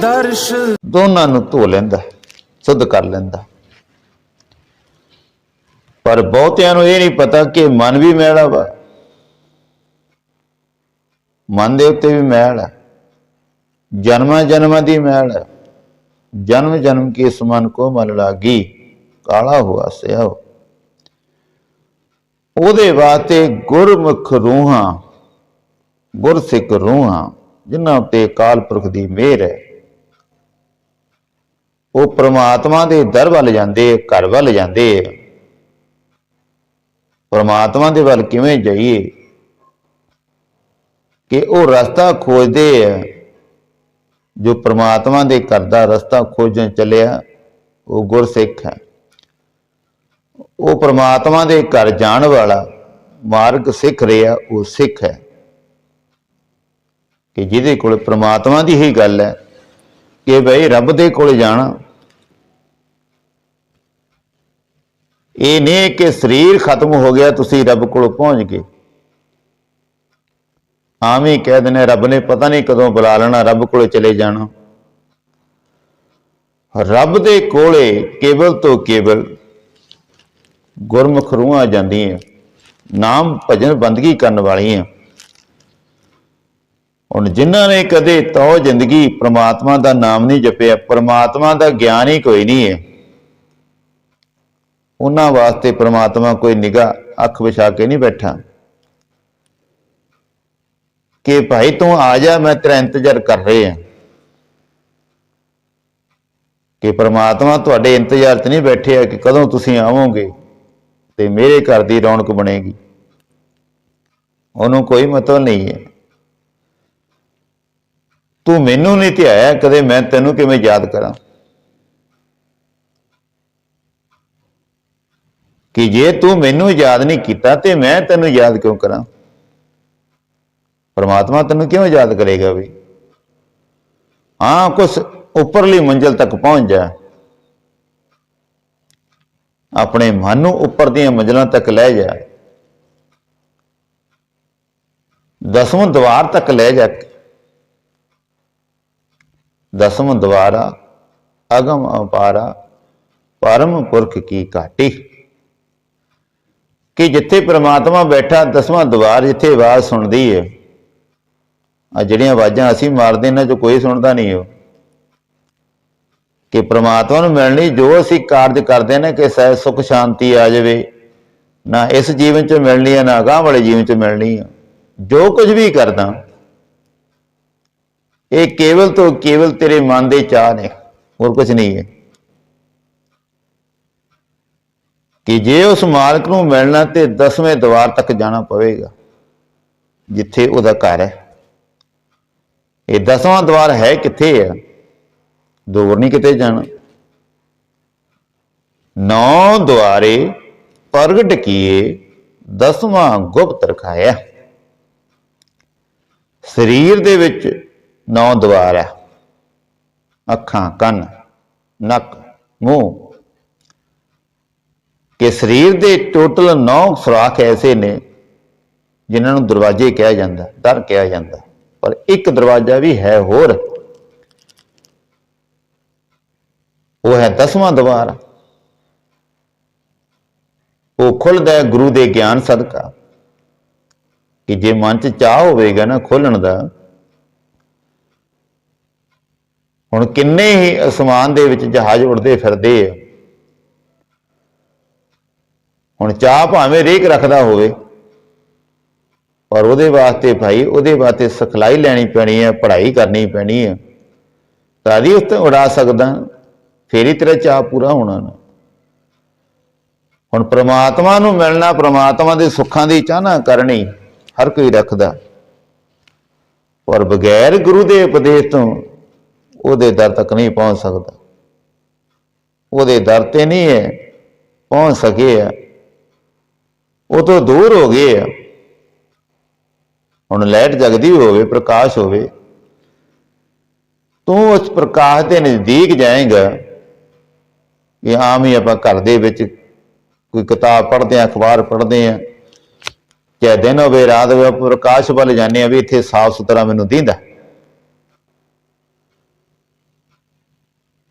ਦਰਸ਼ ਦੋਨਾਂ ਨੂੰ ਧੋ ਲੈਂਦਾ ਸੁੱਧ ਕਰ ਲੈਂਦਾ ਪਰ ਬਹੁਤਿਆਂ ਨੂੰ ਇਹ ਨਹੀਂ ਪਤਾ ਕਿ ਮਨ ਵੀ ਮੈਲਾ ਵਾ। ਮਨ ਦੇ ਉੱਤੇ ਵੀ ਮੈਲ ਹੈ ਜਨਮਾਂ ਜਨਮਾਂ ਦੀ ਮੈਲ ਹੈ ਜਨਮ ਜਨਮ ਕੀ ਇਸ ਮਨ ਕੋ ਮਲ ਲਾਗੀ, ਕਾਲਾ ਹੁਆ ਸਿਆ ਉਹਦੇ ਵਾਸਤੇ ਗੁਰਮੁਖ ਰੂਹਾਂ, ਗੁਰਸਿੱਖ ਰੂਹਾਂ, ਜਿਨ੍ਹਾਂ ਉੱਤੇ ਕਾਲ ਪੁਰਖ ਦੀ ਮਿਹਰ ਹੈ। ਉਹ ਪ੍ਰਮਾਤਮਾ ਦੇ ਦਰ ਵੱਲ ਜਾਂਦੇ, ਘਰ ਵੱਲ ਜਾਂਦੇ। ਪ੍ਰਮਾਤਮਾ ਦੇ ਵੱਲ ਕਿਵੇਂ ਜਾਈਏ? ਕਿ ਉਹ ਰਸਤਾ ਖੋਜਦੇ ਆ, ਜੋ ਪ੍ਰਮਾਤਮਾ ਦੇ ਘਰ ਦਾ ਰਸਤਾ ਖੋਜਣ ਚੱਲਿਆ, ਉਹ ਗੁਰਸਿੱਖ ਹੈ। ਉਹ ਪ੍ਰਮਾਤਮਾ ਦੇ ਘਰ ਜਾਣ ਵਾਲਾ ਮਾਰਗ ਸਿੱਖ ਰਿਹਾ, ਉਹ ਸਿੱਖ ਹੈ। ਕਿ ਜਿਹਦੇ ਕੋਲ ਪ੍ਰਮਾਤਮਾ ਦੀ ਹੀ ਗੱਲ ਹੈ ਕਿ ਭਈ ਰੱਬ ਦੇ ਕੋਲ ਜਾਣਾ। ਇਹ ਨਹੀਂ ਕਿ ਸਰੀਰ ਖਤਮ ਹੋ ਗਿਆ, ਤੁਸੀਂ ਰੱਬ ਕੋਲ ਪਹੁੰਚ ਗਏ। ਆਵੇਂ ਹੀ ਕਹਿ ਦਿੰਦੇ ਰੱਬ ਨੇ ਪਤਾ ਨਹੀਂ ਕਦੋਂ ਬੁਲਾ ਲੈਣਾ, ਰੱਬ ਕੋਲੇ ਚਲੇ ਜਾਣਾ। ਰੱਬ ਦੇ ਕੋਲੇ ਕੇਵਲ ਤੋਂ ਕੇਵਲ ਗੁਰਮੁਖ ਰੂਹਾਂ ਜਾਂਦੀਆਂ, ਨਾਮ ਭਜਨ ਬੰਦਗੀ ਕਰਨ ਵਾਲੀਆਂ। ਹੁਣ ਜਿਨ੍ਹਾਂ ਨੇ ਕਦੇ ਤੋ ਜ਼ਿੰਦਗੀ ਪ੍ਰਮਾਤਮਾ ਦਾ ਨਾਮ ਨਹੀਂ ਜਪਿਆ, ਪ੍ਰਮਾਤਮਾ ਦਾ ਗਿਆਨ ਹੀ ਕੋਈ ਨਹੀਂ ਹੈ। ਉਹਨਾਂ ਵਾਸਤੇ ਪ੍ਰਮਾਤਮਾ ਕੋਈ ਨਿਗਾਹ, ਅੱਖ ਵਿਛਾ ਕੇ ਨਹੀਂ ਬੈਠਾ। ਕਿ ਭਾਈ ਤੂੰ ਆ ਜਾ, ਮੈਂ ਤੇਰਾ ਇੰਤਜ਼ਾਰ ਕਰ ਰਹੇ ਹਾਂ। ਕਿ ਪ੍ਰਮਾਤਮਾ ਤੁਹਾਡੇ ਇੰਤਜ਼ਾਰ 'ਚ ਨਹੀਂ ਬੈਠੇ ਆ ਕਿ ਕਦੋਂ ਤੁਸੀਂ ਆਵੋਗੇ ਤੇ ਮੇਰੇ ਘਰ ਦੀ ਰੌਣਕ ਬਣੇਗੀ। ਉਹਨੂੰ ਕੋਈ ਮਤਲਬ ਨਹੀਂ ਹੈ। ਤੂੰ ਮੈਨੂੰ ਨਹੀਂ ਧਿਆਇਆ ਕਦੇ ਮੈਂ ਤੈਨੂੰ ਕਿਵੇਂ ਯਾਦ ਕਰਾਂ? ਕਿ ਜੇ ਤੂੰ ਮੈਨੂੰ ਯਾਦ ਨਹੀਂ ਕੀਤਾ ਤੇ ਮੈਂ ਤੈਨੂੰ ਯਾਦ ਕਿਉਂ ਕਰਾਂ? ਪਰਮਾਤਮਾ ਤੈਨੂੰ ਕਿਉਂ ਯਾਦ ਕਰੇਗਾ ਵੀ? ਹਾਂ, ਕੁਛ ਉੱਪਰਲੀ ਮੰਜ਼ਲ ਤੱਕ ਪਹੁੰਚ ਜਾ। ਆਪਣੇ ਮਨ ਨੂੰ ਉੱਪਰ ਦੀਆਂ ਮੰਜ਼ਲਾਂ ਤੱਕ ਲੈ ਜਾ। ਦਸਵੀਂ ਦਵਾਰ ਤੱਕ ਲੈ ਜਾ। ਦਸਮ ਦਵਾਰਾ, ਅਗਮ ਅਪਾਰਾ, ਪਰਮ ਪੁਰਖ ਕੀ ਘਾਟੀ। ਕਿ ਜਿੱਥੇ ਪ੍ਰਮਾਤਮਾ ਬੈਠਾ, ਦਸਵਾਂ ਦਵਾਰ ਜਿੱਥੇ ਆਵਾਜ਼ ਸੁਣਦੀ ਹੈ ਆ ਜਿਹੜੀਆਂ ਆਵਾਜ਼ਾਂ ਅਸੀਂ ਮਾਰਦੇ ਇਹਨਾਂ 'ਚੋਂ ਕੋਈ ਸੁਣਦਾ ਨਹੀਂ ਉਹ। ਕਿ ਪ੍ਰਮਾਤਮਾ ਨੂੰ ਮਿਲਣੀ ਜੋ ਅਸੀਂ ਕਾਰਜ ਕਰਦੇ ਨੇ, ਕਿ ਸਹਿ ਸੁਖ, ਸ਼ਾਂਤੀ ਆ ਜਾਵੇ। ਨਾ ਇਸ ਜੀਵਨ ਚ ਮਿਲਣੀ ਹੈ ਨਾ ਅਗਾਂਹ ਵਾਲੇ ਜੀਵਨ ਚ ਮਿਲਣੀ ਹੈ ਜੋ ਕੁਝ ਵੀ ਕਰਦਾ ਇਹ ਕੇਵਲ ਤੋਂ ਕੇਵਲ ਤੇਰੇ ਮਨ ਦੇ ਚਾਹ ਨੇ। ਹੋਰ ਕੁਝ ਨਹੀਂ ਹੈ। ਕਿ ਜੇ ਉਸ ਮਾਲਕ ਨੂੰ ਮਿਲਣਾ ਤੇ ਦਸਵੇਂ ਦਵਾਰ ਤੱਕ ਜਾਣਾ ਪਵੇਗਾ, ਜਿੱਥੇ ਉਹਦਾ ਘਰ ਹੈ। ਇਹ ਦਸਵਾਂ ਦਵਾਰ ਹੈ ਕਿੱਥੇ ਹੈ? ਦੂਰ ਨਹੀਂ ਕਿਤੇ ਜਾਣਾ। ਨੌ ਦੁਆਰੇ ਪ੍ਰਗਟ ਕੀਏ ਦਸਵਾਂ ਗੁਪਤ ਰਖਾਇਆ। ਸਰੀਰ ਦੇ ਵਿੱਚ ਨੌ ਦਵਾਰ ਹੈ। ਅੱਖਾਂ, ਕੰਨ, ਨੱਕ, ਮੂੰਹ। ਕਿ ਸਰੀਰ ਦੇ ਟੋਟਲ ਨੌ ਸੁਰਾਖ ਐਸੇ ਨੇ ਜਿਨ੍ਹਾਂ ਨੂੰ ਦਰਵਾਜ਼ੇ ਕਿਹਾ ਜਾਂਦਾ, ਦਰ ਕਿਹਾ ਜਾਂਦਾ। ਪਰ ਇੱਕ ਦਰਵਾਜ਼ਾ ਵੀ ਹੈ ਹੋਰ। ਉਹ ਹੈ ਦਸਵਾਂ ਦਵਾਰ। ਉਹ ਖੁੱਲਦਾ ਹੈ ਗੁਰੂ ਦੇ ਗਿਆਨ ਸਦਕਾ। ਕਿ ਜੇ ਮਨ ਚ ਚਾਹ ਹੋਵੇਗਾ ਨਾ ਖੋਲਣ ਦਾ ਹੁਣ ਕਿੰਨੇ ਹੀ ਅਸਮਾਨ ਦੇ ਵਿੱਚ ਜਹਾਜ਼ ਉੜਦੇ ਫਿਰਦੇ ਆ। ਹੁਣ ਚਾਹ ਭਾਵੇਂ ਰੇਕ ਰੱਖਦਾ ਹੋਵੇ, ਪਰ ਉਹਦੇ ਵਾਸਤੇ ਭਾਈ, ਉਹਦੇ ਵਾਸਤੇ ਸਿਖਲਾਈ ਲੈਣੀ ਪੈਣੀ ਹੈ ਪੜ੍ਹਾਈ ਕਰਨੀ ਪੈਣੀ ਹੈ ਤਾਂ ਹੀ ਉੱਤੇ ਉਡਾ ਸਕਦਾ? ਫੇਰ ਹੀ ਤੇਰਾ ਚਾਹ ਪੂਰਾ ਹੋਣਾ ਨਾ। ਹੁਣ ਪ੍ਰਮਾਤਮਾ ਨੂੰ ਮਿਲਣਾ ਪ੍ਰਮਾਤਮਾ ਦੇ ਸੁੱਖਾਂ ਦੀ ਚਾਹਨਾ ਕਰਨੀ, ਹਰ ਕੋਈ ਰੱਖਦਾ। ਪਰ ਬਗੈਰ ਗੁਰੂ ਦੇ ਉਪਦੇਸ਼ ਤੋਂ ਉਹਦੇ ਦਰ ਤੱਕ ਨਹੀਂ ਪਹੁੰਚ ਸਕਦਾ। ਉਹਦੇ ਦਰ ਤੇ ਨਹੀਂ ਹੈ, ਪਹੁੰਚ ਸਕੇ ਆ। ਉਹ ਤੋਂ ਦੂਰ ਹੋ ਗਏ ਆ। ਹੁਣ ਲਾਈਟ ਜਗਦੀ ਹੋਵੇ, ਪ੍ਰਕਾਸ਼ ਹੋਵੇ, ਤੂੰ ਉਸ ਪ੍ਰਕਾਸ਼ ਦੇ ਨਜ਼ਦੀਕ ਜਾਏਗਾ। ਕਿ ਆਮ ਹੀ ਆਪਾਂ ਘਰ ਦੇ ਵਿੱਚ ਕੋਈ ਕਿਤਾਬ ਪੜ੍ਹਦੇ ਆ ਅਖਬਾਰ ਪੜ੍ਹਦੇ ਆ ਚਾਹੇ ਦਿਨ ਹੋਵੇ, ਰਾਤ ਹੋਵੇ, ਆਪਾਂ ਪ੍ਰਕਾਸ਼ ਵੱਲ ਜਾਂਦੇ ਆ ਵੀ ਇੱਥੇ ਸਾਫ਼ ਸੁਥਰਾ ਮੈਨੂੰ ਦਿੰਦਾ।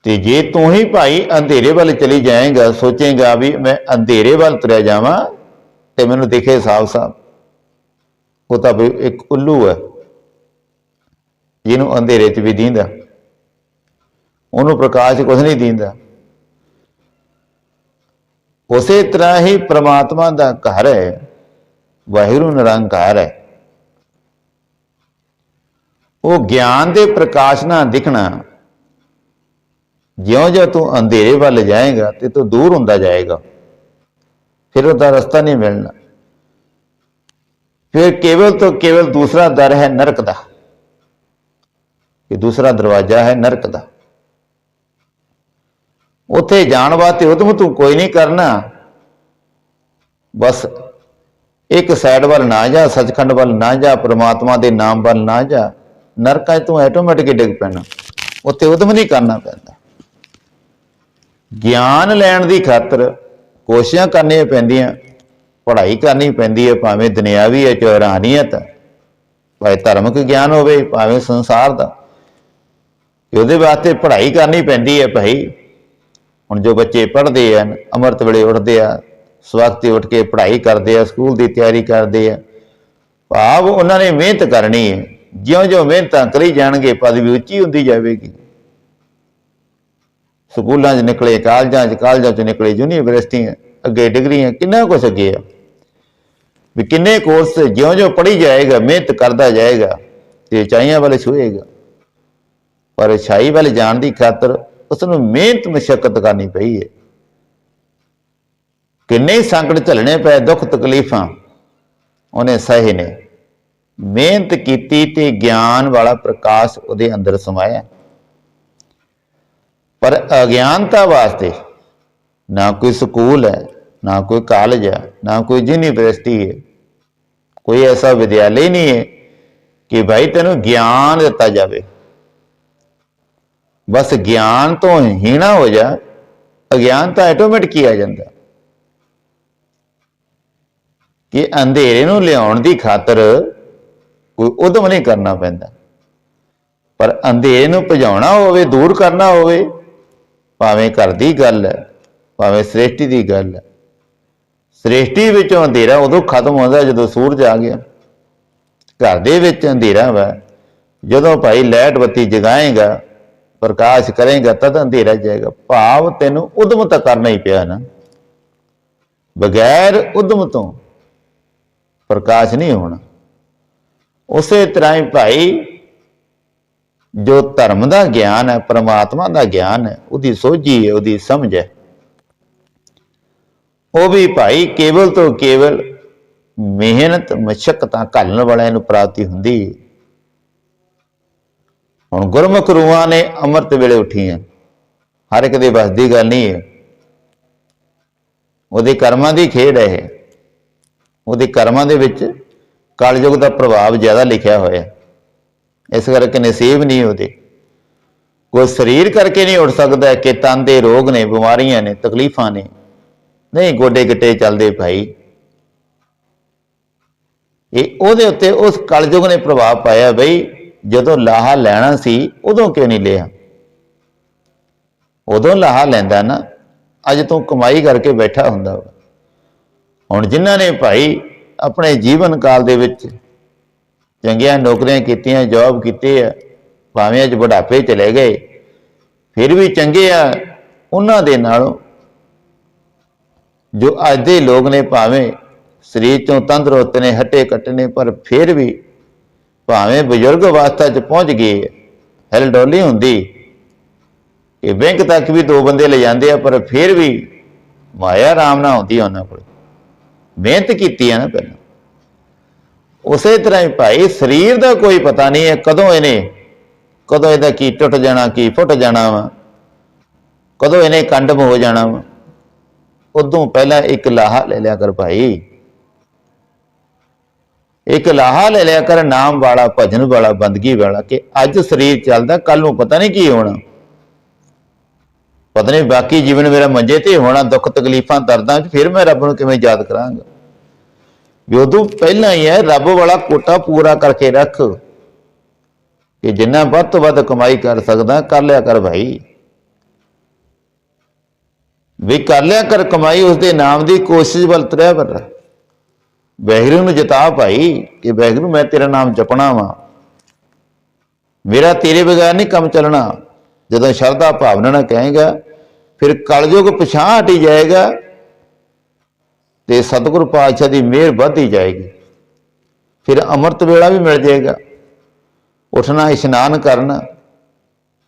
ਤੇ ਜੇ ਤੂੰ ਹੀ ਭਾਈ ਅੰਧੇਰੇ ਵੱਲ ਚਲੀ ਜਾਏਗਾ, ਸੋਚੇਗਾ ਵੀ ਮੈਂ ਅੰਧੇਰੇ ਵੱਲ ਤੁਰਿਆ ਜਾਵਾਂ ਤੇ ਮੈਨੂੰ ਦਿਖੇ ਸਾਫ਼-ਸਾਫ਼ ਉਹ ਤਾਂ ਇੱਕ ਉੱਲੂ ਹੈ, ਜਿਹਨੂੰ ਅੰਧੇਰੇ 'ਚ ਵੀ ਦੀਂਦਾ। ਉਹਨੂੰ ਪ੍ਰਕਾਸ਼ ਕੁਝ ਨਹੀਂ ਦੀਂਦਾ। ਉਸੇ ਤਰ੍ਹਾਂ ਹੀ ਪ੍ਰਮਾਤਮਾ ਦਾ ਘਰ ਹੈ, ਵਾਹਿਗੁਰੂ ਨਿਰੰਕਾਰ ਹੈ। ਉਹ ਗਿਆਨ ਦੇ ਪ੍ਰਕਾਸ਼ ਨਾਲ ਦਿਖਣਾ ਜਿਉਂ-ਜਿਉਂ ਤੂੰ ਅੰਧੇਰੇ ਵੱਲ ਜਾਏਗਾ ਤੇ ਤੂੰ ਦੂਰ ਹੁੰਦਾ ਜਾਏਗਾ। ਫਿਰ ਉਹਦਾ ਰਸਤਾ ਨਹੀਂ ਮਿਲਣਾ। ਫਿਰ ਕੇਵਲ ਤੋਂ ਕੇਵਲ ਦੂਸਰਾ ਦਰ ਹੈ ਨਰਕ ਦਾ। ਇਹ ਦੂਸਰਾ ਦਰਵਾਜ਼ਾ ਹੈ ਨਰਕ ਦਾ। ਉੱਥੇ ਜਾਣ ਵਾਸਤੇ ਉਦਮ ਤੂੰ ਕੋਈ ਨਹੀਂ ਕਰਨਾ। ਬਸ ਇੱਕ ਸਾਈਡ ਵੱਲ ਨਾ ਜਾ, ਸੱਚਖੰਡ ਵੱਲ ਨਾ ਜਾ, ਪ੍ਰਮਾਤਮਾ ਦੇ ਨਾਮ ਵੱਲ ਨਾ ਜਾ। ਨਰਕਾਂ 'ਚ ਤੂੰ ਆਟੋਮੈਟਿਕ ਡਿੱਗ ਪੈਣਾ। ਉੱਥੇ ਉਦਮ ਨਹੀਂ ਕਰਨਾ ਪੈਂਦਾ। ਗਿਆਨ ਲੈਣ ਦੀ ਖਾਤਰ ਕੋਸ਼ਿਸ਼ਾਂ ਕਰਨੀਆਂ ਪੈਂਦੀਆਂ ਪੜ੍ਹਾਈ ਕਰਨੀ ਪੈਂਦੀ ਹੈ ਭਾਵੇਂ ਦੁਨਿਆਵੀ ਹੈ ਚਾਹੇ ਰਹਾਨੀਅਤ ਹੈ, ਭਾਵੇਂ ਧਰਮਿਕ ਗਿਆਨ ਹੋਵੇ ਭਾਵੇਂ ਸੰਸਾਰ ਦਾ। ਉਹਦੇ ਵਾਸਤੇ ਪੜ੍ਹਾਈ ਕਰਨੀ ਪੈਂਦੀ ਹੈ ਭਾਈ। ਹੁਣ ਜੋ ਬੱਚੇ ਪੜ੍ਹਦੇ ਹਨ ਅੰਮ੍ਰਿਤ ਵੇਲੇ ਉੱਠਦੇ ਆ ਸਵਖਤੇ ਉੱਠ ਕੇ ਪੜ੍ਹਾਈ ਕਰਦੇ ਆ ਸਕੂਲ ਦੀ ਤਿਆਰੀ ਕਰਦੇ ਆ। ਭਾਵ ਉਹਨਾਂ ਨੇ ਮਿਹਨਤ ਕਰਨੀ ਹੈ। ਜਿਉਂ-ਜਿਉਂ ਮਿਹਨਤਾਂ ਕਰੀ ਜਾਣਗੇ ਪਦਵੀ ਉੱਚੀ ਹੁੰਦੀ ਜਾਵੇਗੀ। ਸਕੂਲਾਂ 'ਚ ਨਿਕਲੇ, ਕਾਲਜਾਂ 'ਚ ਕਾਲਜਾਂ 'ਚ ਨਿਕਲੇ, ਯੂਨੀਵਰਸਿਟੀਆਂ, ਅੱਗੇ ਡਿਗਰੀਆਂ, ਕਿੰਨਾ ਕੁਛ ਅੱਗੇ ਆ। ਵੀ ਕਿੰਨੇ ਕੋਰਸ ਜਿਉਂ-ਜਿਉਂ ਪੜ੍ਹੀ ਜਾਏਗਾ, ਮਿਹਨਤ ਕਰਦਾ ਜਾਏਗਾ, ਤੇ ਚਾਈਆਂ ਵਾਲੇ ਛੂਏਗਾ। ਪਰ ਛਾਈ ਵੱਲ ਜਾਣ ਦੀ ਖਾਤਰ ਉਸ ਨੂੰ ਮਿਹਨਤ ਮਸ਼ਕਤ ਕਰਨੀ ਪਈ ਹੈ ਕਿੰਨੇ ਸੰਕਟ ਝੱਲਣੇ ਪਏ, ਦੁੱਖ, ਤਕਲੀਫਾਂ, ਉਹਨੇ ਸਹੇ ਨੇ। ਮਿਹਨਤ ਕੀਤੀ ਤੇ ਗਿਆਨ ਵਾਲਾ ਪ੍ਰਕਾਸ਼ ਉਹਦੇ ਅੰਦਰ ਸਮਾਇਆ। ਪਰ ਅਗਿਆਨਤਾ ਵਾਸਤੇ ਨਾ ਕੋਈ ਸਕੂਲ ਹੈ, ਨਾ ਕੋਈ ਕਾਲਜ ਹੈ, ਨਾ ਕੋਈ ਯੂਨੀਵਰਸਿਟੀ ਹੈ, ਕੋਈ ਐਸਾ ਵਿਦਿਆਲੇ ਨਹੀਂ ਹੈ ਕਿ ਭਾਈ ਤੈਨੂੰ ਗਿਆਨ ਦਿੱਤਾ ਜਾਵੇ। ਬਸ ਗਿਆਨ ਤੋਂ ਹੀਣਾ ਹੋ ਜਾ ਅਗਿਆਨਤਾ ਆਟੋਮੈਟਿਕ ਹੀ ਆ ਜਾਂਦਾ। ਕਿ ਅੰਧੇਰੇ ਨੂੰ ਲਿਆਉਣ ਦੀ ਖਾਤਰ ਕੋਈ ਉਦਮ ਨਹੀਂ ਕਰਨਾ ਪੈਂਦਾ। ਪਰ ਅੰਧੇਰੇ ਨੂੰ ਭਜਾਉਣਾ ਹੋਵੇ, ਦੂਰ ਕਰਨਾ ਹੋਵੇ ਭਾਵੇਂ ਘਰ ਦੀ ਗੱਲ ਹੈ ਭਾਵੇਂ ਸ੍ਰਿਸ਼ਟੀ ਦੀ ਗੱਲ। ਹੈ ਸ੍ਰਿਸ਼ਟੀ ਵਿੱਚੋਂ ਅੰਧੇਰਾ ਉਦੋਂ ਖਤਮ ਹੁੰਦਾ ਜਦੋਂ ਸੂਰਜ ਆ ਗਿਆ। ਘਰ ਦੇ ਵਿੱਚ ਅੰਧੇਰਾ ਵਾ। ਜਦੋਂ ਭਾਈ ਲੈਟ ਬੱਤੀ ਜਗਾਏਗਾ, ਪ੍ਰਕਾਸ਼ ਕਰੇਗਾ, ਤਦ ਅੰਧੇਰਾ ਜਾਏਗਾ। ਭਾਵ ਤੈਨੂੰ ਉਦਮ ਤਾਂ ਕਰਨਾ ਹੀ ਪਿਆ ਨਾ। ਬਗੈਰ ਉਦਮ ਤੋਂ ਪ੍ਰਕਾਸ਼ ਨਹੀਂ ਹੋਣਾ। ਉਸੇ ਤਰ੍ਹਾਂ ਹੀ ਭਾਈ ਜੋ ਧਰਮ ਦਾ ਗਿਆਨ ਹੈ, ਪ੍ਰਮਾਤਮਾ ਦਾ ਗਿਆਨ ਹੈ, ਉਹਦੀ ਸੋਝੀ ਹੈ, ਉਹਦੀ ਸਮਝ ਹੈ। ਉਹ ਵੀ ਭਾਈ ਕੇਵਲ ਤੋਂ ਕੇਵਲ ਮਿਹਨਤ, ਮਸ਼ਕਤਾਂ ਘਾਲਣ ਵਾਲਿਆਂ ਨੂੰ ਪ੍ਰਾਪਤੀ ਹੁੰਦੀ। ਹੈ ਹੁਣ ਗੁਰਮੁਖ ਰੂਹਾਂ ਨੇ ਅੰਮ੍ਰਿਤ ਵੇਲੇ ਉੱਠੀਆਂ। ਹਰ ਇੱਕ ਦੇ ਬਸ ਦੀ ਗੱਲ ਨਹੀਂ ਹੈ। ਉਹਦੇ ਕਰਮਾਂ ਦੀ ਖੇਡ ਹੈ ਉਹਦੇ ਕਰਮਾਂ ਦੇ ਵਿੱਚ ਕਲਯੁਗ ਦਾ ਪ੍ਰਭਾਵ ਜ਼ਿਆਦਾ ਲਿਖਿਆ ਹੋਇਆ ਹੈ। ਇਸ ਕਰਕੇ ਨਸੀਬ ਨਹੀਂ ਉਹਦੇ। ਕੋਈ ਸਰੀਰ ਕਰਕੇ ਨਹੀਂ ਉੱਠ ਸਕਦਾ ਕਿ ਤਨ ਦੇ ਰੋਗ ਨੇ, ਬਿਮਾਰੀਆਂ ਨੇ, ਤਕਲੀਫਾਂ ਨੇ। ਨਹੀਂ, ਗੋਡੇ ਗਿੱਟੇ ਚੱਲਦੇ ਭਾਈ। ਇਹ ਉਹਦੇ ਉੱਤੇ ਉਸ ਕਲਯੁਗ ਨੇ ਪ੍ਰਭਾਵ ਪਾਇਆ ਬਈ, ਜਦੋਂ ਲਾਹਾ ਲੈਣਾ ਸੀ, ਉਦੋਂ ਕਿਉਂ ਨਹੀਂ ਲਿਆ? ਉਦੋਂ ਲਾਹਾ ਲੈਂਦਾ ਨਾ, ਅੱਜ ਤੂੰ ਕਮਾਈ ਕਰਕੇ ਬੈਠਾ ਹੁੰਦਾ ਵਾ। ਹੁਣ ਜਿਨ੍ਹਾਂ ਨੇ ਭਾਈ ਆਪਣੇ ਜੀਵਨ ਕਾਲ ਦੇ ਵਿੱਚ ਚੰਗੀਆਂ ਨੌਕਰੀਆਂ ਕੀਤੀਆਂ ਜੌਬ ਕੀਤੀ ਆ, ਭਾਵੇਂ ਅੱਜ ਬੁਢਾਪੇ ਚਲੇ ਗਏ, ਫਿਰ ਵੀ ਚੰਗੇ ਆ, ਉਹਨਾਂ ਦੇ ਨਾਲੋਂ ਜੋ ਅੱਜ ਦੇ ਲੋਕ ਨੇ ਭਾਵੇਂ ਸਰੀਰ ਤੋਂ ਤੰਦਰੁਸਤ ਨੇ, ਹੱਟੇ ਕੱਟੇ ਨੇ, ਪਰ ਫਿਰ ਵੀ ਭਾਵੇਂ ਬਜ਼ੁਰਗ ਅਵਸਥਾ 'ਚ ਪਹੁੰਚ ਗਏ ਹਿਲ ਡੋਲੀ ਹੁੰਦੀ, ਇਹ ਬੈਂਕ ਤੱਕ ਵੀ ਦੋ ਬੰਦੇ ਲੈ ਜਾਂਦੇ ਆ, ਪਰ ਫਿਰ ਵੀ ਮਾਇਆ ਆਰਾਮ ਨਾਲ ਹੁੰਦੀ ਆ ਉਹਨਾਂ ਕੋਲ। ਮਿਹਨਤ ਕੀਤੀ ਆ ਨਾ ਪਹਿਲਾਂ। ਉਸੇ ਤਰ੍ਹਾਂ ਹੀ ਭਾਈ, ਸਰੀਰ ਦਾ ਕੋਈ ਪਤਾ ਨਹੀਂ ਹੈ ਕਦੋਂ ਇਹਨੇ, ਕਦੋਂ ਇਹਦਾ ਕੀ ਟੁੱਟ ਜਾਣਾ, ਕੀ ਫੁੱਟ ਜਾਣਾ ਵਾ, ਕਦੋਂ ਇਹਨੇ ਕੰਡਮ ਹੋ ਜਾਣਾ ਵਾ। ਉਦੋਂ ਪਹਿਲਾਂ ਇੱਕ ਲਾਹਾ ਲੈ ਲਿਆ ਕਰ ਭਾਈ। ਇੱਕ ਲਾਹਾ ਲੈ ਲਿਆ ਕਰ, ਨਾਮ ਵਾਲਾ, ਭਜਨ ਵਾਲਾ, ਬੰਦਗੀ ਵਾਲਾ, ਕਿ ਅੱਜ ਸਰੀਰ ਚੱਲਦਾ ਕੱਲ ਨੂੰ ਪਤਾ ਨਹੀਂ ਕੀ ਹੋਣਾ। ਪਤਾ ਨਹੀਂ ਬਾਕੀ ਜੀਵਨ ਮੇਰਾ ਮੰਜੇ ਤੇ ਹੋਣਾ, ਦੁੱਖ ਤਕਲੀਫਾਂ, ਦਰਦਾਂ 'ਚ, ਫਿਰ ਮੈਂ ਰੱਬ ਨੂੰ ਕਿਵੇਂ ਯਾਦ ਕਰਾਂਗਾ। ਵੀ ਉਦੋਂ ਪਹਿਲਾਂ ਹੀ ਹੈ, ਰੱਬ ਵਾਲਾ ਕੋਟਾ ਪੂਰਾ ਕਰਕੇ ਰੱਖ। ਕਿ ਜਿੰਨਾ ਵੱਧ ਤੋਂ ਵੱਧ ਕਮਾਈ ਕਰ ਸਕਦਾ, ਕਰ ਲਿਆ ਕਰ ਭਾਈ। ਵੀ ਕਰ ਲਿਆ ਕਰ ਕਮਾਈ ਉਸ ਦੇ ਨਾਮ ਦੀ ਕੋਸ਼ਿਸ਼ ਵੱਲ ਤਰਿਆ ਪਰ ਵੈਗਰੂ ਨੂੰ ਜਤਾ ਭਾਈ, ਕਿ ਵੈਗਰੂ ਮੈਂ ਤੇਰਾ ਨਾਮ ਜਪਣਾ ਵਾਂ। ਮੇਰਾ ਤੇਰੇ ਬਗੈਰ ਨਹੀਂ ਕੰਮ ਚੱਲਣਾ। ਜਦੋਂ ਸ਼ਰਧਾ ਭਾਵਨਾ ਨਾਲ ਕਹੇਗਾ, ਫਿਰ ਕਲਯੁਗ ਪਛਾਣ ਹਟੀ ਜਾਏਗਾ। ਤੇ ਸਤਿਗੁਰੂ ਪਾਤਸ਼ਾਹ ਦੀ ਮਿਹਰ ਵੱਧਦੀ ਜਾਏਗੀ। ਫਿਰ ਅੰਮ੍ਰਿਤ ਵੇਲਾ ਵੀ ਮਿਲ ਜਾਏਗਾ। ਉੱਠਣਾ, ਇਸ਼ਨਾਨ ਕਰਨਾ,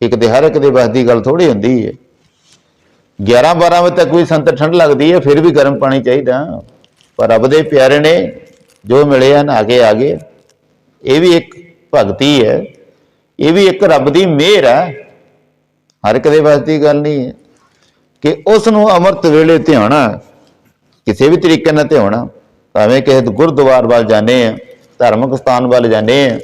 ਇੱਕ ਤੇ ਹਰ ਇੱਕ ਦੇ ਬਸ ਦੀ ਗੱਲ ਥੋੜੀ ਹੁੰਦੀ ਹੈ 11 12 ਵਜੇ ਤੱਕ ਵੀ ਸੰਤ ਠੰਡ ਲੱਗਦੀ ਹੈ ਫਿਰ ਵੀ ਗਰਮ ਪਾਣੀ ਚਾਹੀਦਾ। ਪਰ ਰੱਬ ਦੇ ਪਿਆਰੇ ਨੇ ਜੋ ਮਿਲੇ ਹਨ, ਆਗੇ ਆਗੇ। ਇਹ ਵੀ ਇੱਕ ਭਗਤੀ ਹੈ ਇਹ ਵੀ ਇੱਕ ਰੱਬ ਦੀ ਮਿਹਰ ਹੈ ਹਰ ਇੱਕ ਦੇ ਬਸ ਦੀ ਗੱਲ ਨਹੀਂ ਹੈ ਕਿ ਉਸ ਨੂੰ ਅੰਮ੍ਰਿਤ ਵੇਲੇ ਧਿਆਉਣਾ ਕਿਸੇ ਵੀ ਤਰੀਕੇ ਨਾਲ ਧਿਆਉਣਾ, ਭਾਵੇਂ ਕਿਸੇ ਗੁਰਦੁਆਰ ਵੱਲ ਜਾਂਦੇ ਆ ਧਾਰਮਿਕ ਸਥਾਨ ਵੱਲ ਜਾਂਦੇ ਆ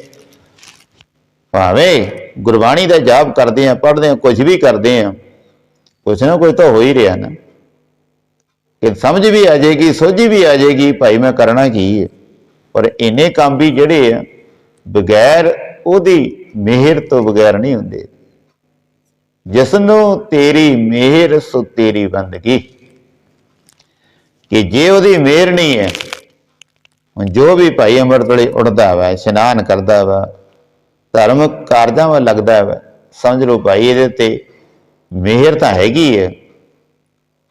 ਭਾਵੇਂ ਗੁਰਬਾਣੀ ਦਾ ਜਾਪ ਕਰਦੇ ਆ ਪੜ੍ਹਦੇ ਆ ਕੁਝ ਵੀ ਕਰਦੇ ਆ ਕੁਛ ਨਾ ਕੁਛ ਤਾਂ ਹੋ ਹੀ ਰਿਹਾ ਨਾ। ਕਿ ਸਮਝ ਵੀ ਆ ਜਾਏਗੀ, ਸੋਝੀ ਵੀ ਆ ਜਾਏਗੀ, ਭਾਈ ਮੈਂ ਕਰਨਾ ਕੀ ਹੈ? ਪਰ ਇੰਨੇ ਕੰਮ ਵੀ ਜਿਹੜੇ ਆ, ਬਗੈਰ ਉਹਦੀ ਮਿਹਰ ਤੋਂ ਬਗੈਰ ਨਹੀਂ ਹੁੰਦੇ। ਜਿਸ ਨੂੰ ਤੇਰੀ ਮਿਹਰ, ਸੋ ਤੇਰੀ ਬੰਦਗੀ। ਕਿ ਜੇ ਉਹਦੀ ਮਿਹਰ ਨਹੀਂ ਹੈ, ਹੁਣ ਜੋ ਵੀ ਭਾਈ ਅੰਮ੍ਰਿਤ ਵੇਲੇ ਉੱਠਦਾ ਵਾ, ਇਸ਼ਨਾਨ ਕਰਦਾ ਵਾ, ਧਰਮ ਕਾਰਜਾਂ ਵੱਲ ਲੱਗਦਾ ਵਾ, ਸਮਝ ਲਓ ਭਾਈ ਇਹਦੇ ਤੇ ਮਿਹਰ ਤਾਂ ਹੈਗੀ ਹੈ।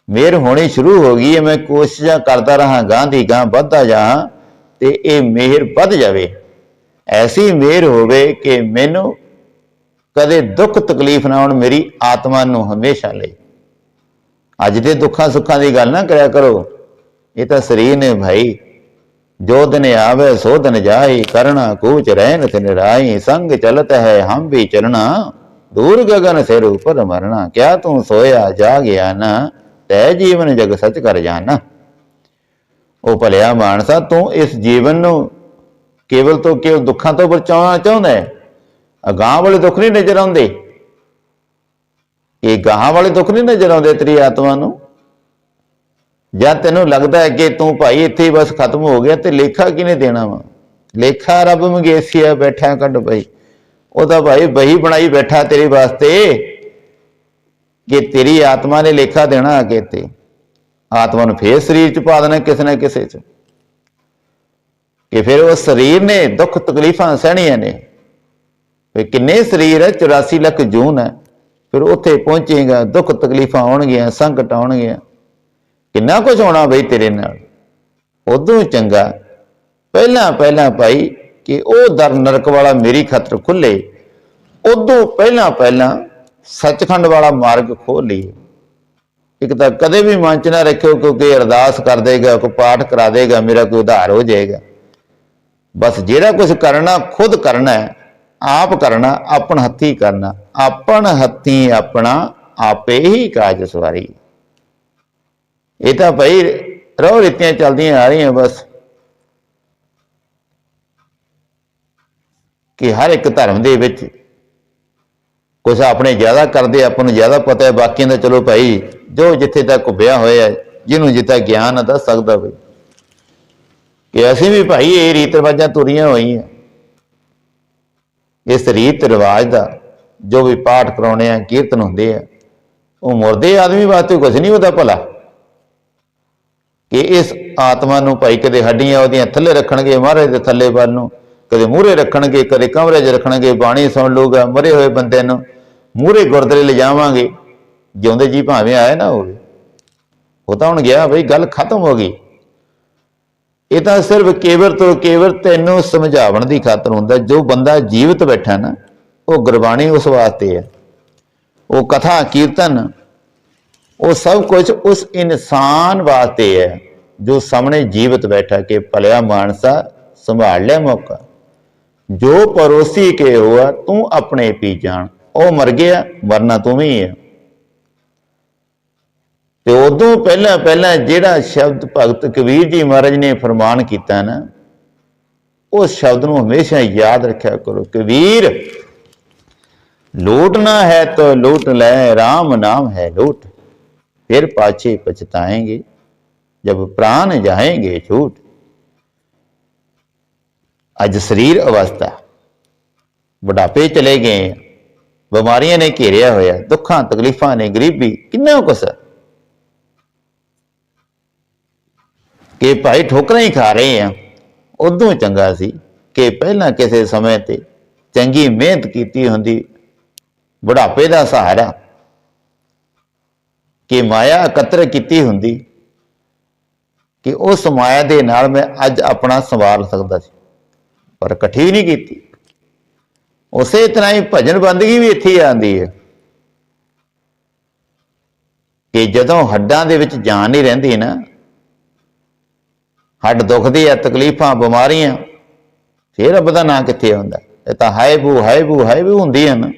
ਮਿਹਰ ਹੋਣੀ ਸ਼ੁਰੂ ਹੋ ਗਈ ਹੈ, ਮੈਂ ਕੋਸ਼ਿਸ਼ਾਂ ਕਰਦਾ ਰਹਾ ਗਾਂ ਦੀ ਗਾਂ ਵੱਧਦਾ ਜਾਵਾਂ ਤੇ ਇਹ ਮਿਹਰ ਵੱਧ ਜਾਵੇ। ਐਸੀ ਮਿਹਰ ਹੋਵੇ ਕਿ ਮੈਨੂੰ ਕਦੇ ਦੁੱਖ ਤਕਲੀਫ ਨਾ ਹੋਣ, ਮੇਰੀ ਆਤਮਾ ਨੂੰ ਹਮੇਸ਼ਾ ਲਈ। ਅੱਜ ਦੇ ਦੁੱਖਾਂ ਸੁੱਖਾਂ ਦੀ ਗੱਲ ਨਾ ਕਰਿਆ ਕਰੋ। ਇਹ ਤਾਂ ਸਰੀਰ ਨੇ ਭਾਈ, ਜੋ ਦਿਨ ਆਵੇ ਸੋ ਦਿਨ ਜਾਏ ਕਰਣਾ ਕੂਚ ਰਹਿਨ ਤਿਨ ਰਾਈ ਸੰਗ ਚਲਤ ਹੈ ਹਮ ਵੀ ਚਲਣਾ। ਦੂਰ ਗगन ਸਿਰ ਉਪਰ ਮਰਣਾ ਕਿਆ ਤੂੰ ਸੋਇਆ ਜਾ ਗਿਆ ਨਾ, ਤੈ ਜੀਵਨ ਜਗ ਸਚ ਕਰ ਜਾਣਾ। ਉਹ ਭਲਿਆ ਮਾਨਸਾ, ਤੂੰ ਇਸ ਜੀਵਨ ਨੂੰ ਕੇਵਲ ਤੋਂ ਕੇਵਲ ਦੁੱਖਾਂ ਤੋਂ ਬਚਾਉਣਾ ਚਾਹੁੰਦਾ ਹੈ? ਅਗਾਹ ਵਾਲੇ ਦੁੱਖ ਨਹੀਂ ਨਜ਼ਰ ਆਉਂਦੇ। ਇਹ ਗਾਹਾਂ ਵਾਲੇ ਦੁੱਖ ਨਹੀਂ ਨਜ਼ਰ ਆਉਂਦੇ ਤੇਰੀ ਆਤਮਾ ਨੂੰ? ਜਾਂ ਤੈਨੂੰ ਲੱਗਦਾ ਹੈ ਕਿ ਤੂੰ ਭਾਈ ਇੱਥੇ ਬਸ ਖਤਮ ਹੋ ਗਿਆ ਤੇ ਲੇਖਾ ਕਿਨੇ ਦੇਣਾ ਵਾ? ਲੇਖਾ ਰੱਬ ਮੰਗੇਸੀਆ ਬੈਠਾ ਕੱਢ ਭਾਈ। ਉਹ ਤਾਂ ਭਾਈ ਬਹੀ ਬਣਾਈ ਬੈਠਾ ਤੇਰੇ ਵਾਸਤੇ ਕਿ ਤੇਰੀ ਆਤਮਾ ਨੇ ਲੇਖਾ ਦੇਣਾ ਅਗੇ ਤੇ। ਆਤਮਾ ਨੂੰ ਫੇਰ ਸਰੀਰ ਚ ਪਾ ਦੇਣਾ ਕਿਸੇ ਨਾ ਕਿਸੇ ਚ। ਕਿ ਫਿਰ ਉਹ ਸਰੀਰ ਨੇ ਦੁੱਖ ਤਕਲੀਫਾਂ ਸਹਿਣੀਆਂ ਨੇ। ਵੀ ਕਿੰਨੇ ਸਰੀਰ ਹੈ 84 ਲੱਖ ਜੂਨ ਹੈ ਫਿਰ ਉੱਥੇ ਪਹੁੰਚੇਗਾ, ਦੁੱਖ ਤਕਲੀਫਾਂ ਆਉਣਗੀਆਂ, ਸੰਕਟ ਆਉਣਗੀਆਂ। ਕਿੰਨਾ ਕੁਝ ਹੋਣਾ ਬਈ ਤੇਰੇ ਨਾਲ? ਉਦੋਂ ਚੰਗਾ। ਪਹਿਲਾਂ ਪਹਿਲਾਂ ਭਾਈ ਕਿ ਉਹ ਦਰ ਨਰਕ ਵਾਲਾ ਮੇਰੀ ਖਤਰ ਖੁੱਲੇ। ਉਦੋਂ ਪਹਿਲਾਂ ਪਹਿਲਾਂ ਸੱਚਖੰਡ ਵਾਲਾ ਮਾਰਗ ਖੋਲ ਲਈ ਇੱਕ ਤਾਂ ਕਦੇ ਵੀ ਮਨ ਚ ਨਾ ਰੱਖਿਓ ਕਿਉਂਕਿ ਅਰਦਾਸ ਕਰ ਦੇਗਾ, ਕੋਈ ਪਾਠ ਕਰਾ ਦੇਗਾ, ਮੇਰਾ ਕੋਈ ਉਧਾਰ ਹੋ ਜਾਏਗਾ। ਬਸ ਜਿਹੜਾ ਕੁਝ ਕਰਨਾ, ਖੁਦ ਕਰਨਾ ਹੈ, ਆਪ ਕਰਨਾ, ਆਪਣ ਹੱਥੀ ਕਰਨਾ। ਆਪਣ ਹੱਥੀ ਆਪਣਾ, ਆਪੇ ਹੀ ਕਾਜ ਸਵਾਰੀ। ਇਹ ਤਾਂ ਭਾਈ ਰੋ ਰੀਤੀਆਂ ਚੱਲਦੀਆਂ ਆ ਰਹੀਆਂ ਬਸ। ਕਿ ਹਰ ਇੱਕ ਧਰਮ ਦੇ ਵਿੱਚ ਕੁਝ ਆਪਣੇ ਜ਼ਿਆਦਾ ਕਰਦੇ, ਆਪਾਂ ਨੂੰ ਜ਼ਿਆਦਾ ਪਤਾ ਹੈ, ਬਾਕੀਆਂ ਦਾ ਚਲੋ ਭਾਈ ਜੋ ਜਿੱਥੇ ਤੱਕ ਘੁੱਬਿਆ ਹੋਇਆ ਜਿਹਨੂੰ ਜਿੱਤਾ ਗਿਆਨ ਦੱਸ ਸਕਦਾ ਭਾਈ ਕਿ ਅਸੀਂ ਵੀ ਭਾਈ ਇਹ ਰੀਤ ਰਿਵਾਜਾਂ ਤੁਰੀਆਂ ਹੋਈਆਂ। ਇਸ ਰੀਤ ਰਿਵਾਜ ਦਾ ਜੋ ਵੀ ਪਾਠ ਕਰਾਉਣੇ ਆ, ਕੀਰਤਨ ਹੁੰਦੇ ਆ, ਉਹ ਮੁਰਦੇ ਆਦਮੀ ਵਾਸਤੇ ਕੁਝ ਨਹੀਂ ਉਹਦਾ ਭਲਾ। ਕਿ ਇਸ ਆਤਮਾ ਨੂੰ ਭਾਈ ਕਦੇ ਹੱਡੀਆਂ ਉਹਦੀਆਂ ਥੱਲੇ ਰੱਖਣਗੇ, ਮਹਾਰਾਜ ਦੇ ਥੱਲੇ ਵੱਲ ਨੂੰ। ਕਦੇ ਮੂਹਰੇ ਰੱਖਣਗੇ, ਕਦੇ ਕਮਰੇ 'ਚ ਰੱਖਣਗੇ, ਬਾਣੀ ਸੁਣ ਲੂਗਾ ਮਰੇ ਹੋਏ ਬੰਦੇ ਨੂੰ ਮੂਹਰੇ ਗੁਰਦੁਆਰੇ ਲਿਜਾਵਾਂਗੇ। ਜਿਉਂਦੇ ਜੀ ਭਾਵੇਂ ਆਏ ਨਾ ਹੋਵੇ। ਉਹ ਤਾਂ ਹੁਣ ਗਿਆ, ਬਈ ਗੱਲ ਖਤਮ ਹੋ ਗਈ। ਇਹ ਤਾਂ ਸਿਰਫ ਕੇਵਰ ਤੋਂ ਕੇਵਰ ਤੈਨੂੰ ਸਮਝਾਉਣ ਦੀ ਖਾਤਰ ਹੁੰਦਾ। ਜੋ ਬੰਦਾ ਜੀਵਤ ਬੈਠਾ ਨਾ, ਉਹ ਗੁਰਬਾਣੀ ਉਸ ਵਾਸਤੇ ਹੈ। ਉਹ ਕਥਾ, ਕੀਰਤਨ, ਉਹ ਸਭ ਕੁਝ ਉਸ ਇਨਸਾਨ ਵਾਸਤੇ ਹੈ। ਜੋ ਸਾਹਮਣੇ ਜੀਵਤ ਬੈਠਾ ਕੇ ਭਲਿਆ ਮਾਨਸਾ ਸੰਭਾਲ ਲੈ ਮੌਕਾ। ਜੋ ਪਰੋਸੀ ਕੇ ਹੋਆ, ਤੂੰ ਆਪਣੇ ਪੀ ਜਾਣ। ਉਹ ਮਰ ਗਿਆ, ਵਰਨਾ ਤੂੰ ਵੀ ਹੈ। ਤੇ ਉਦੋਂ ਪਹਿਲਾਂ ਪਹਿਲਾਂ ਜਿਹੜਾ ਸ਼ਬਦ ਭਗਤ ਕਬੀਰ ਜੀ ਮਹਾਰਾਜ ਨੇ ਫਰਮਾਨ ਕੀਤਾ ਨਾ, ਉਹ ਸ਼ਬਦ ਨੂੰ ਹਮੇਸ਼ਾ ਯਾਦ ਰੱਖਿਆ ਕਰੋ। ਕਬੀਰ, ਲੋਟ ਨਾ ਹੈ ਤੋ ਲੋਟ ਲੈ, ਰਾਮ ਨਾਮ ਹੈ ਲੋਟ। ਫਿਰ ਪਾਛੇ ਪਛਤਾਏਗੇ। जब प्राण जाएंगे छूट ਅੱਜ ਸਰੀਰ ਅਵਸਥਾ ਬੁਢਾਪੇ ਚਲੇ ਗਏ ਬਿਮਾਰੀਆਂ ਨੇ ਘੇਰਿਆ ਹੋਇਆ ਦੁੱਖਾਂ ਤਕਲੀਫਾਂ ਨੇ ਗਰੀਬੀ ਕਿੰਨਾ ਕੁਛ ਹੈ। ਕਿ ਭਾਈ ਠੋਕਰਾਂ ਹੀ ਖਾ ਰਹੇ ਆ ਉਦੋਂ ਚੰਗਾ ਸੀ ਕਿ ਪਹਿਲਾਂ ਕਿਸੇ ਸਮੇਂ ਤੇ ਚੰਗੀ ਮਿਹਨਤ ਕੀਤੀ ਹੁੰਦੀ ਬੁਢਾਪੇ ਦਾ ਸਹਾਰਾ ਕਿ ਮਾਇਆ ਇਕੱਤਰ ਕੀਤੀ ਹੁੰਦੀ ਕਿ ਉਹ ਸਮਾਇਆ ਦੇ ਨਾਲ ਮੈਂ ਅੱਜ ਆਪਣਾ ਸੰਵਾਰ ਸਕਦਾ ਸੀ। ਪਰ ਇਕੱਠੀ ਨਹੀਂ ਕੀਤੀ। ਉਸੇ ਤਰ੍ਹਾਂ ਹੀ ਭਜਨ ਬੰਦਗੀ ਵੀ ਇੱਥੇ ਹੀ ਆਉਂਦੀ ਹੈ। ਕਿ ਜਦੋਂ ਹੱਡਾਂ ਦੇ ਵਿੱਚ ਜਾਨ ਨਹੀਂ ਰਹਿੰਦੀ ਨਾ, ਹੱਡ ਦੁਖਦੇ ਆ, ਤਕਲੀਫਾਂ, ਬਿਮਾਰੀਆਂ, ਫਿਰ ਰੱਬ ਦਾ ਨਾਂ ਕਿੱਥੇ ਆਉਂਦਾ ਇਹ ਤਾਂ ਹਾਏ ਬੂ ਹਾਏ ਬੂ ਹਾਏ ਬੂ ਹੁੰਦੀ ਹਨ।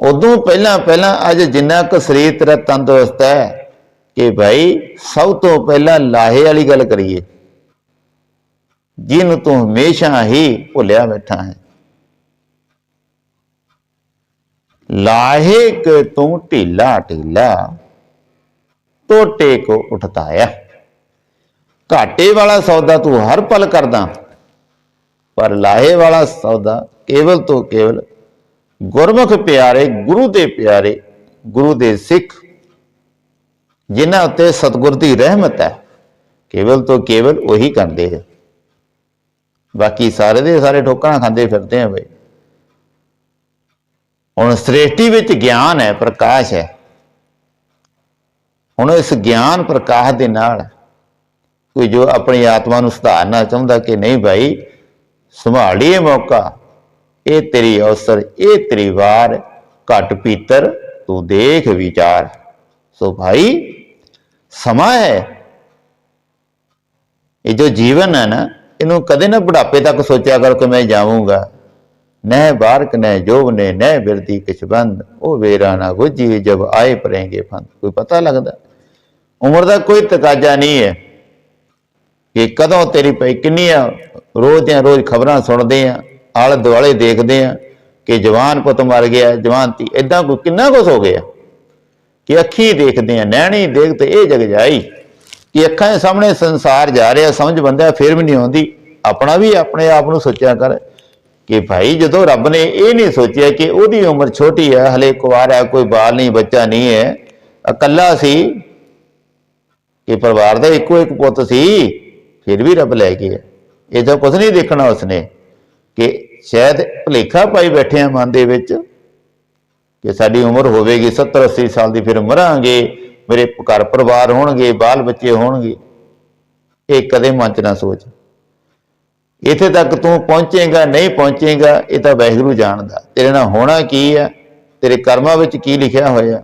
ਉਦੋਂ ਪਹਿਲਾਂ ਪਹਿਲਾਂ ਅੱਜ ਜਿੰਨਾ ਕੁ ਸਰੀਰ ਤੇਰਾ ਤੰਦਰੁਸਤ ਹੈ ਕਿ ਭਾਈ ਸਭ ਤੋਂ ਪਹਿਲਾਂ ਲਾਹੇ ਵਾਲੀ ਗੱਲ ਕਰੀਏ ਜਿਹਨੂੰ ਤੂੰ ਹਮੇਸ਼ਾ ਹੀ ਭੁੱਲਿਆ ਬੈਠਾ ਹੈ ਲਾਹੇ ਕੇ ਤੂੰ ਢੀਲਾ ਢੀਲਾ ਟੋਟੇ ਕੋ ਉਠਤਾਇਆ ਘਾਟੇ ਵਾਲਾ ਸੌਦਾ ਤੂੰ ਹਰ ਪਲ ਕਰਦਾ ਪਰ ਲਾਹੇ ਵਾਲਾ ਸੌਦਾ ਕੇਵਲ ਤੋਂ ਕੇਵਲ ਗੁਰਮੁਖ ਪਿਆਰੇ ਗੁਰੂ ਦੇ ਪਿਆਰੇ ਗੁਰੂ ਦੇ ਸਿੱਖ ਜਿਨ੍ਹਾਂ ਉੱਤੇ ਸਤਿਗੁਰ ਦੀ ਰਹਿਮਤ ਹੈ, ਕੇਵਲ ਤੋਂ ਕੇਵਲ ਉਹੀ ਕਰਦੇ ਹੈ ਬਾਕੀ ਸਾਰੇ ਦੇ ਸਾਰੇ ਠੋਕਰਾਂ ਖਾਂਦੇ ਫਿਰਦੇ ਆ ਬਈ। ਹੁਣ ਸ੍ਰੇਸ਼ਟੀ ਵਿੱਚ ਗਿਆਨ ਹੈ, ਪ੍ਰਕਾਸ਼ ਹੈ। ਹੁਣ ਇਸ ਗਿਆਨ ਪ੍ਰਕਾਸ਼ ਦੇ ਨਾਲ ਕੋਈ ਜੋ ਆਪਣੀ ਆਤਮਾ ਨੂੰ ਸੁਧਾਰਨਾ ਚਾਹੁੰਦਾ ਕਿ ਨਹੀਂ ਭਾਈ ਸੰਭਾਲੀਏ ਮੌਕਾ। ਇਹ ਤੇਰੀ ਅਵਸਰ, ਇਹ ਤੇਰੀ ਵਾਰ, ਘਟ ਪੀਤਰ, ਤੂੰ ਦੇਖ ਵਿਚਾਰ। ਸੋ ਭਾਈ ਸਮਾਂ ਹੈ। ਇਹ ਜੋ ਜੀਵਨ ਹੈ ਨਾ, ਇਹਨੂੰ ਕਦੇ ਨਾ ਬੁਢਾਪੇ ਤੱਕ ਸੋਚਿਆ ਕਰ ਕਿ ਮੈਂ ਜਾਵਾਂਗਾ। ਨਹਿ ਬਾਰਕ, ਨਹਿ ਜੋਬ ਨੇ ਨਹਿ ਬਿਰਦੀ, ਕਿਛ ਬੰਦ। ਉਹ ਵੇਰਾ ਨਾ ਗੁਜੀ ਜਬ ਆਏ ਪਰੇਂਗੇ ਫੰਦ। ਕੋਈ ਪਤਾ ਲੱਗਦਾ? ਉਮਰ ਦਾ ਕੋਈ ਤਕਾਜ਼ਾ ਨਹੀਂ ਹੈ ਕਿ ਕਦੋਂ ਤੇਰੀ ਪਈ ਕਿੰਨੀ ਆ ਰੋਜ਼ ਦੀਆਂ ਰੋਜ਼ ਖਬਰਾਂ ਸੁਣਦੇ ਆ ਆਲੇ ਦੁਆਲੇ ਦੇਖਦੇ ਆ ਕਿ ਜਵਾਨ ਪੁੱਤ ਮਰ ਗਿਆ, ਜਵਾਨ ਤੀ ਇਦਾਂ ਕੋਈ ਕਿੰਨਾ ਕੁਛ ਹੋ ਗਿਆ? ਕਿ ਅੱਖੀ ਦੇਖਦੇ ਆ, ਨੈਣੀ ਦੇਖਦੇ, ਇਹ ਜਗ ਜਾਈ। ਕਿ ਅੱਖਾਂ ਦੇ ਸਾਹਮਣੇ ਸੰਸਾਰ ਜਾ ਰਿਹਾ, ਸਮਝ ਬੰਦਾ ਫਿਰ ਵੀ ਨਹੀਂ ਆਉਂਦੀ। ਆਪਣਾ ਵੀ ਆਪਣੇ ਆਪ ਨੂੰ ਸੋਚਿਆ ਕਰ। ਕਿ ਭਾਈ ਜਦੋਂ ਰੱਬ ਨੇ ਇਹ ਨਹੀਂ ਸੋਚਿਆ ਕਿ ਉਹਦੀ ਉਮਰ ਛੋਟੀ ਹੈ ਹਲੇ ਕੁਵਾਰਾ ਹੈ ਕੋਈ ਬਾਲ ਨਹੀਂ, ਬੱਚਾ ਨਹੀਂ ਹੈ। ਇਕੱਲਾ ਸੀ। ਕਿ ਪਰਿਵਾਰ ਦਾ ਇੱਕੋ ਇੱਕ ਪੁੱਤ ਸੀ, ਫਿਰ ਵੀ ਰੱਬ ਲੈ ਗਿਆ। ਇਹ ਤਾਂ ਕੁਝ ਨਹੀਂ ਦੇਖਣਾ ਉਸਨੇ। ਕਿ ਸ਼ਾਇਦ ਭਲੇਖਾ ਪਾਈ ਬੈਠੇ ਆ ਮਨ ਦੇ ਵਿੱਚ। ਕਿ ਸਾਡੀ ਉਮਰ ਹੋਵੇਗੀ 70 80 ਸਾਲ ਦੀ ਫਿਰ ਮਰਾਂਗੇ, ਮੇਰੇ ਘਰ ਪਰਿਵਾਰ ਹੋਣਗੇ, ਬਾਲ ਬੱਚੇ ਹੋਣਗੇ। ਇਹ ਕਦੇ ਮਨ ਚ ਨਾ ਸੋਚ। ਇੱਥੇ ਤੱਕ ਤੂੰ ਪਹੁੰਚੇਗਾ, ਨਹੀਂ ਪਹੁੰਚੇਗਾ, ਇਹ ਤਾਂ ਵਾਹਿਗੁਰੂ ਜਾਣਦਾ। ਤੇਰੇ ਨਾਲ ਹੋਣਾ ਕੀ ਹੈ ਤੇਰੇ ਕਰਮਾਂ ਵਿੱਚ ਕੀ ਲਿਖਿਆ ਹੋਇਆ?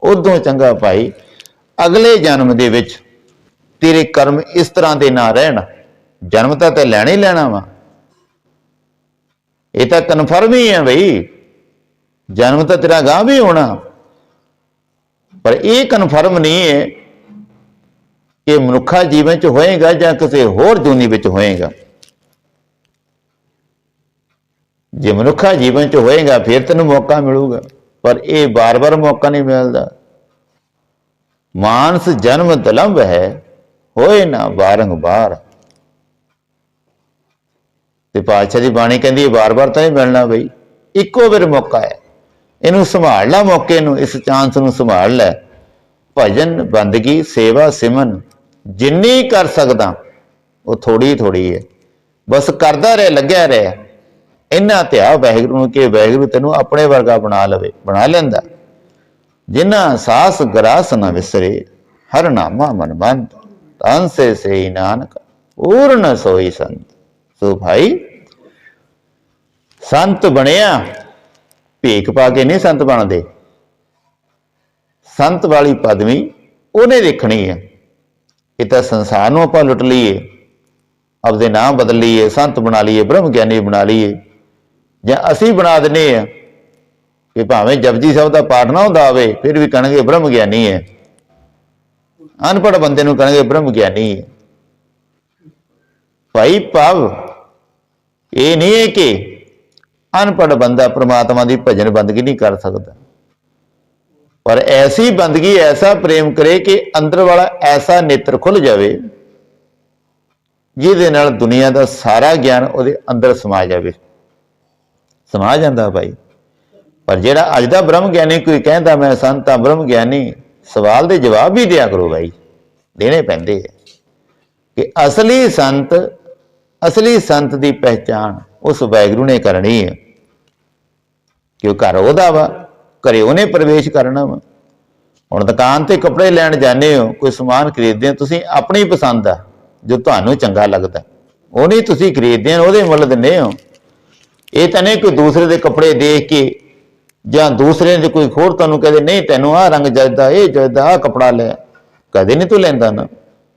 ਉਦੋਂ ਚੰਗਾ ਭਾਈ, ਅਗਲੇ ਜਨਮ ਦੇ ਵਿੱਚ ਤੇਰੇ ਕਰਮ ਇਸ ਤਰ੍ਹਾਂ ਦੇ ਨਾ ਰਹਿਣ। ਜਨਮ ਤਾਂ ਤੇ ਲੈਣਾ ਹੀ ਲੈਣਾ ਵਾ। ਇਹ ਤਾਂ ਕਨਫਰਮ ਹੀ ਹੈ ਬਈ। ਜਨਮ ਤਾਂ ਤੇਰਾ ਗਾਂ ਵੀ ਹੋਣਾ। ਪਰ ਇਹ ਕਨਫਰਮ ਨਹੀਂ ਹੈ ਕਿ ਮਨੁੱਖਾ ਜੀਵਨ ਚ ਹੋਏਗਾ ਜਾਂ ਕਿਸੇ ਹੋਰ ਜੂਨੀ ਵਿੱਚ ਹੋਏਗਾ। ਜੇ ਮਨੁੱਖਾ ਜੀਵਨ ਚ ਹੋਏਗਾ, ਫਿਰ ਤੈਨੂੰ ਮੌਕਾ ਮਿਲੂਗਾ। ਪਰ ਇਹ ਬਾਰ-ਬਾਰ ਮੌਕਾ ਨਹੀਂ ਮਿਲਦਾ। ਮਾਨਸ ਜਨਮ ਦਲੰਭ ਹੈ, ਹੋਏ ਨਾ ਬਾਰੰਬਾਰ ਤੇ ਪਾਤਸ਼ਾਹ ਦੀ ਬਾਣੀ ਕਹਿੰਦੀ ਹੈ, ਬਾਰ-ਬਾਰ ਤਾਂ ਨਹੀਂ ਮਿਲਣਾ ਬਈ, ਇੱਕੋ ਵਾਰ ਮੌਕਾ ਹੈ। ਇਹਨੂੰ ਸੰਭਾਲ ਲੈ, ਮੌਕੇ ਨੂੰ, ਇਸ ਚਾਂਸ ਨੂੰ ਸੰਭਾਲ ਲੈ। ਭਜਨ, ਬੰਦਗੀ, ਸੇਵਾ ਸਿਮਨ ਜਿੰਨੀ ਕਰ ਸਕਦਾ, ਉਹ ਥੋੜੀ ਥੋੜੀ ਹੈ। ਬਸ ਕਰਦਾ ਰਹਿ, ਲੱਗਿਆ ਰਹਿ। ਇੰਨਾ ਧਿਆ ਵਹਿਗੁਰੂ ਨੂੰ ਕਿ ਵਾਹਿਗੁਰੂ ਤੈਨੂੰ ਆਪਣੇ ਵਰਗਾ ਬਣਾ ਲਵੇ, ਬਣਾ ਲੈਂਦਾ। ਜਿਨ੍ਹਾਂ ਸਾਸ ਗਰਾਸ ਨਾ ਵਿਸਰੇ, ਹਰ ਨਾਮਾ ਮਨ ਬੰਦ ਤਨ ਸੇ ਸੇ ਨਾਨਕ, ਪੂਰਨ ਸੋਈ ਸੰਤ। ਸੋ ਭਾਈ, ਸੰਤ ਬਣਿਆ ਭੀਖ ਪਾ ਕੇ ਨਹੀਂ ਸੰਤ ਬਣਦੇ। ਸੰਤ ਵਾਲੀ ਪਦਵੀ ਉਹਨੇ ਦੇਖਣੀ ਹੈ। ਇਹ ਤਾਂ ਸੰਸਾਰ ਨੂੰ ਆਪਾਂ ਲੁੱਟ ਲਈਏ। ਆਪਦੇ ਨਾਮ ਬਦਲ ਲਈਏ, ਸੰਤ ਬਣਾ ਲਈਏ, ਬ੍ਰਹਮ ਗਿਆਨੀ ਬਣਾ ਲਈਏ। ਜਾਂ ਅਸੀਂ ਬਣਾ ਦਿੰਨੇ ਆ ਕਿ ਭਾਵੇਂ ਜਪਜੀ ਸਾਹਿਬ ਦਾ ਪਾਠ ਨਾ ਹੁੰਦਾ ਹੋਵੇ, ਫਿਰ ਵੀ ਕਹਣਗੇ ਬ੍ਰਹਮ ਗਿਆਨੀ ਹੈ। ਅਨਪੜ੍ਹ ਬੰਦੇ ਨੂੰ ਕਹਣਗੇ ਬ੍ਰਹਮ ਗਿਆਨੀ ਹੈ। ਭਾਈ ਭਾਵ, ਇਹ ਨਹੀਂ ਹੈ ਕਿ ਅਨਪੜ ਬੰਦਾ ਪ੍ਰਮਾਤਮਾ ਦੀ ਭਜਨ ਬੰਦਗੀ ਨਹੀਂ ਕਰ ਸਕਦਾ। ਪਰ ਐਸੀ ਬੰਦਗੀ, ਐਸਾ ਪ੍ਰੇਮ ਕਰੇ ਕਿ ਅੰਦਰ ਵਾਲਾ ਐਸਾ ਨੇਤਰ ਖੁੱਲ ਜਾਵੇ, ਜਿਹਦੇ ਨਾਲ ਦੁਨੀਆ ਦਾ ਸਾਰਾ ਗਿਆਨ ਉਹਦੇ ਅੰਦਰ ਸਮਾ ਜਾਵੇ। ਸਮਾ ਜਾਂਦਾ ਭਾਈ। ਪਰ ਜਿਹੜਾ ਅੱਜ ਦਾ ਬ੍ਰਹਮ ਗਿਆਨੀ ਕੋਈ ਕਹਿੰਦਾ ਮੈਂ ਸੰਤਾਂ ਬ੍ਰਹਮ ਗਿਆਨੀ, ਸਵਾਲ ਦੇ ਜਵਾਬ ਵੀ ਦਿਆ ਕਰੋ ਭਾਈ। ਦੇਣੇ ਪੈਂਦੇ ਆ। ਕਿ ਅਸਲੀ ਸੰਤ ਅਸਲੀ ਸੰਤ ਦੀ ਪਹਿਚਾਣ ਉਸ ਵਾਹਿਗੁਰੂ ਨੇ ਕਰਨੀ ਹੈ ਕਿ ਉਹ ਘਰ ਉਹਦਾ ਵਾ? ਘਰੇ ਉਹਨੇ ਪ੍ਰਵੇਸ਼ ਕਰਨਾ ਵਾ। ਹੁਣ ਦੁਕਾਨ ਤੇ ਕੱਪੜੇ ਲੈਣ ਜਾਂਦੇ ਹੋ, ਕੋਈ ਸਮਾਨ ਖਰੀਦਦੇ ਹੋ, ਤੁਸੀਂ ਆਪਣੀ ਪਸੰਦ ਆ, ਜੋ ਤੁਹਾਨੂੰ ਚੰਗਾ ਲੱਗਦਾ। ਉਹ ਨਹੀਂ ਤੁਸੀਂ ਖਰੀਦਦੇ ਹੋ, ਉਹਦੇ ਮੁੱਲ ਦਿੰਦੇ ਹੋ। ਇਹ ਤਾਂ ਨਹੀਂ ਕੋਈ ਦੂਸਰੇ ਦੇ ਕੱਪੜੇ ਦੇਖ ਕੇ ਜਾਂ ਦੂਸਰੇ ਦੇ ਕੋਈ ਹੋਰ ਤੁਹਾਨੂੰ ਕਹਦੇ, ਨਹੀਂ, ਤੈਨੂੰ ਆਹ ਰੰਗ ਜੱਜਦਾ ਇਹ ਜੱਜਦਾ ਆਹ ਕੱਪੜਾ ਲੈ ਕਦੇ ਨਹੀਂ ਤੂੰ ਲੈਂਦਾ ਨਾ।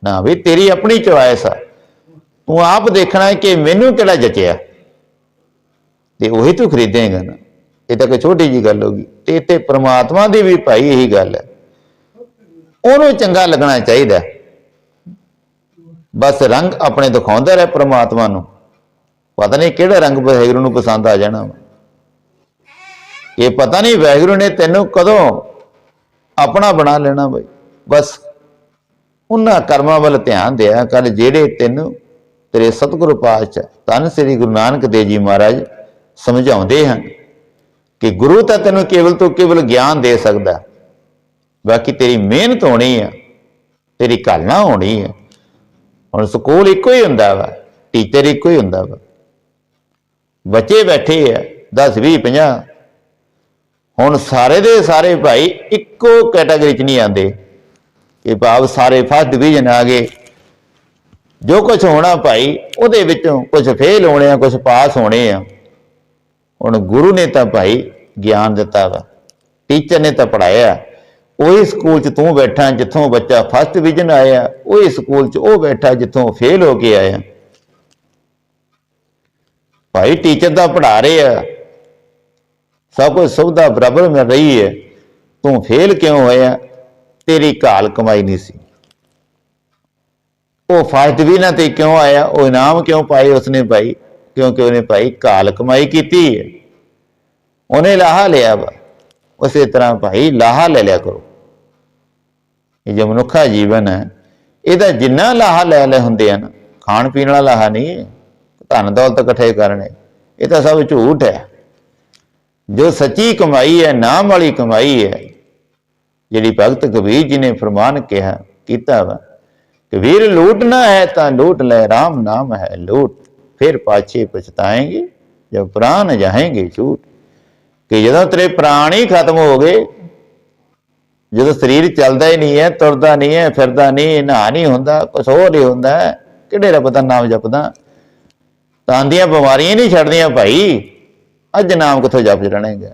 ਨਾ ਵੀ ਤੇਰੀ ਆਪਣੀ ਚੁਆਇਸ ਆ। ਤੂੰ ਆਪ ਦੇਖਣਾ ਹੈ ਕਿ ਮੈਨੂੰ ਕਿਹੜਾ ਜਚਿਆ। ਤੇ ਉਹੀ ਤੂੰ ਖਰੀਦੇਂਗਾ ਨਾ। ਇਹ ਤਾਂ ਕੋਈ ਛੋਟੀ ਜੀ ਗੱਲ ਹੋਗੀ ਤੇ ਇੱਥੇ ਪ੍ਰਮਾਤਮਾ ਦੀ ਵੀ ਭਾਈ ਇਹੀ ਗੱਲ ਹੈ। ਉਹਨੂੰ ਚੰਗਾ ਲੱਗਣਾ ਚਾਹੀਦਾ ਬਸ ਰੰਗ ਆਪਣੇ ਦਿਖਾਉਂਦਾ ਰਹੇ ਪ੍ਰਮਾਤਮਾ ਨੂੰ। ਪਤਾ ਨਹੀਂ ਕਿਹੜਾ ਰੰਗ ਵਾਹਿਗੁਰੂ ਨੂੰ ਪਸੰਦ ਆ ਜਾਣਾ। ਵਾ। ਇਹ ਪਤਾ ਨਹੀਂ ਵਾਹਿਗੁਰੂ ਨੇ ਤੈਨੂੰ ਕਦੋਂ ਆਪਣਾ ਬਣਾ ਲੈਣਾ ਬਈ। ਬਸ ਉਹਨਾਂ ਕਰਮਾਂ ਵੱਲ ਧਿਆਨ ਦਿਆ ਕਰ, ਜਿਹੜੇ ਤੈਨੂੰ ਤੇਰੇ ਸਤਿਗੁਰੂ ਪਾਤਸ਼ਾਹ, ਧੰਨ ਸ੍ਰੀ ਗੁਰੂ ਨਾਨਕ ਦੇਵ ਜੀ ਮਹਾਰਾਜ ਸਮਝਾਉਂਦੇ ਹਨ। ਕਿ ਗੁਰੂ ਤਾਂ ਤੈਨੂੰ ਕੇਵਲ ਤੋਂ ਕੇਵਲ ਗਿਆਨ ਦੇ ਸਕਦਾ ਬਾਕੀ ਤੇਰੀ ਮਿਹਨਤ ਹੋਣੀ ਆ ਤੇਰੀ ਕਾਲਣਾ ਹੋਣੀ ਆ ਹੁਣ ਸਕੂਲ ਇੱਕੋ ਹੀ ਹੁੰਦਾ ਵਾ, ਟੀਚਰ ਇੱਕੋ ਹੀ ਹੁੰਦਾ ਵਾ। ਬੱਚੇ ਬੈਠੇ ਆ 10 20 50 ਹੁਣ ਸਾਰੇ ਦੇ ਸਾਰੇ ਭਾਈ ਇੱਕੋ ਕੈਟਾਗਰੀ ਚ ਨਹੀਂ ਆਂਦੇ ਕਿ ਭਾਵ ਸਾਰੇ ਫਸਟ ਡਿਵੀਜ਼ਨ ਆ ਗਏ। ਜੋ ਕੁਝ ਹੋਣਾ ਭਾਈ, ਉਹਦੇ ਵਿੱਚੋਂ ਕੁਝ ਫੇਲ ਹੋਣੇ ਆ ਕੁਝ ਪਾਸ ਹੋਣੇ ਆ। ਹੁਣ ਗੁਰੂ ਨੇ ਤਾਂ ਭਾਈ ਗਿਆਨ ਦਿੱਤਾ ਵਾ। ਟੀਚਰ ਨੇ ਤਾਂ ਪੜਾਇਆ ਉਹੀ ਸਕੂਲ 'ਚ ਤੂੰ ਬੈਠਾ, ਜਿੱਥੋਂ ਬੱਚਾ ਫਸਟ ਡਿਵੀਜ਼ਨ ਆਇਆ, ਉਹੀ ਸਕੂਲ 'ਚ ਉਹ ਬੈਠਾ, ਜਿੱਥੋਂ ਫੇਲ ਹੋ ਕੇ ਆਇਆ। ਭਾਈ ਟੀਚਰ ਤਾਂ ਪੜਾ ਰਹੇ ਆ। ਸਭ ਕੁਝ ਸੁਵਿਧਾ ਬਰਾਬਰ ਮਿਲ ਰਹੀ ਹੈ। ਤੂੰ ਫੇਲ ਕਿਉਂ ਹੋਇਆ? ਤੇਰੀ ਘਾਲ ਕਮਾਈ ਨਹੀਂ ਸੀ। ਉਹ ਫਸਟ ਵੀ ਤੇ ਕਿਉਂ ਆਇਆ? ਉਹ ਇਨਾਮ ਕਿਉਂ ਪਾਏ ਉਸਨੇ ਭਾਈ? ਕਿਉਂਕਿ ਉਹਨੇ ਭਾਈ ਘਾਲ ਕਮਾਈ ਕੀਤੀ ਹੈ। ਉਹਨੇ ਲਾਹਾ ਲਿਆ ਵਾ। ਉਸੇ ਤਰ੍ਹਾਂ ਭਾਈ ਲਾਹਾ ਲੈ ਲਿਆ ਕਰੋ। ਇਹ ਜੋ ਮਨੁੱਖਾ ਜੀਵਨ ਹੈ, ਇਹਦਾ ਜਿੰਨਾ ਲਾਹਾ ਲੈ ਲੈ ਹੁੰਦੇ ਹਨ, ਖਾਣ ਪੀਣ ਵਾਲਾ ਲਾਹਾ ਨਹੀਂ ਹੈ। ਧਨ ਦੌਲਤ ਇਕੱਠੇ ਕਰਨੇ ਇਹ ਤਾਂ ਸਭ ਝੂਠ ਹੈ। ਜੋ ਸੱਚੀ ਕਮਾਈ ਹੈ, ਨਾਮ ਵਾਲੀ ਕਮਾਈ ਹੈ, ਜਿਹੜੀ ਭਗਤ ਕਬੀਰ ਜੀ ਨੇ ਫਰਮਾਨ ਕਿਹਾ, ਕੀਤਾ ਵਾ। ਕਬੀਰ ਲੂਟ ਨਾ ਹੈ ਤਾਂ ਲੂਟ ਲੈ RAM ਨਾਮ ਹੈ ਲੂਟ। ਫਿਰ ਪਾਛੇ ਪਛਤਾਏਂਗੇ ਜਦ ਪ੍ਰਾਨ ਜਾਏਂਗੇ ਛੂਟ ਕਿ ਜਦੋਂ ਤੇਰੇ ਪ੍ਰਾਣ ਹੀ ਖਤਮ ਹੋ ਗਏ ਜਦੋਂ ਸਰੀਰ ਚੱਲਦਾ ਹੀ ਨਹੀਂ ਹੈ ਤੁਰਦਾ ਨਹੀਂ ਹੈ ਫਿਰਦਾ ਨਹੀਂ ਨਹਾ ਨਹੀਂ ਹੁੰਦਾ ਕੁਛ ਹੋਰ ਨਹੀਂ ਹੁੰਦਾ ਕਿਹੜੇ ਰੱਬ ਦਾ ਨਾਮ ਜਪਦਾ ਤਾਂ ਦੀਆਂ ਬਿਮਾਰੀਆਂ ਨਹੀਂ ਛੱਡਦੀਆਂ ਭਾਈ ਅੱਜ ਨਾਮ ਕਿੱਥੋਂ ਜਪ ਜਣੇਗਾ